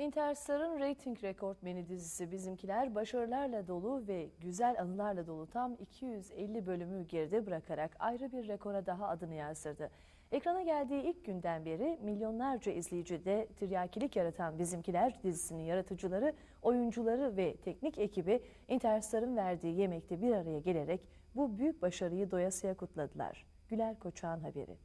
Interstar'ın reyting rekortmeni dizisi Bizimkiler başarılarla dolu ve güzel anılarla dolu tam 250 bölümü geride bırakarak ayrı bir rekora daha adını yazdırdı. Ekrana geldiği ilk günden beri milyonlarca izleyicide tiryakilik yaratan Bizimkiler dizisinin yaratıcıları, oyuncuları ve teknik ekibi Interstar'ın verdiği yemekte bir araya gelerek bu büyük başarıyı doyasıya kutladılar. Güler Koçak'ın haberi.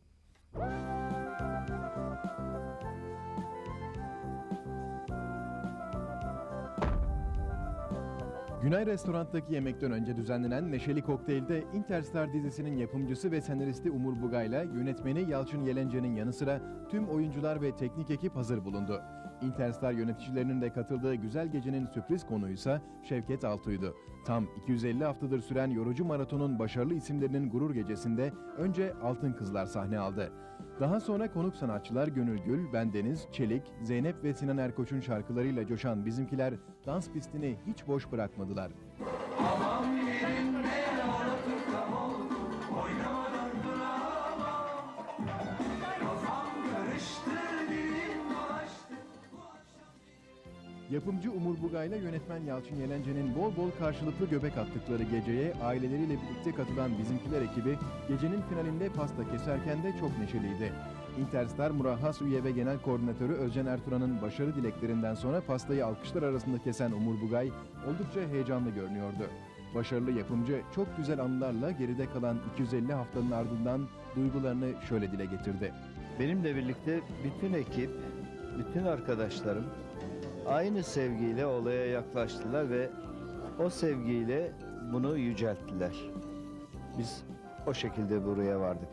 Günay Restorant'taki yemekten önce düzenlenen Neşeli Kokteyl'de Interstar dizisinin yapımcısı ve senaristi Umur Bugay'la yönetmeni Yalçın Yelence'nin yanı sıra tüm oyuncular ve teknik ekip hazır bulundu. Interstar yöneticilerinin de katıldığı güzel gecenin sürpriz konuysa Şevket Altuğ'ydu. Tam 250 haftadır süren yorucu maratonun başarılı isimlerinin gurur gecesinde önce Altın Kızlar sahne aldı. Daha sonra konuk sanatçılar Gönül Gül, Bendeniz, Çelik, Zeynep ve Sinan Erkoç'un şarkılarıyla coşan bizimkiler dans pistini hiç boş bırakmadılar. Yapımcı Umur Bugay'la yönetmen Yalçın Yelence'nin bol bol karşılıklı göbek attıkları geceye aileleriyle birlikte katılan bizimkiler ekibi gecenin finalinde pasta keserken de çok neşeliydi. Interstar Murahhas Üye ve Genel Koordinatörü Özcan Ertuğrul'un başarı dileklerinden sonra pastayı alkışlar arasında kesen Umur Bugay oldukça heyecanlı görünüyordu. Başarılı yapımcı çok güzel anılarla geride kalan 250 haftanın ardından duygularını şöyle dile getirdi. Benimle birlikte bütün ekip, bütün arkadaşlarım aynı sevgiyle olaya yaklaştılar ve o sevgiyle bunu yücelttiler. Biz o şekilde buraya vardık.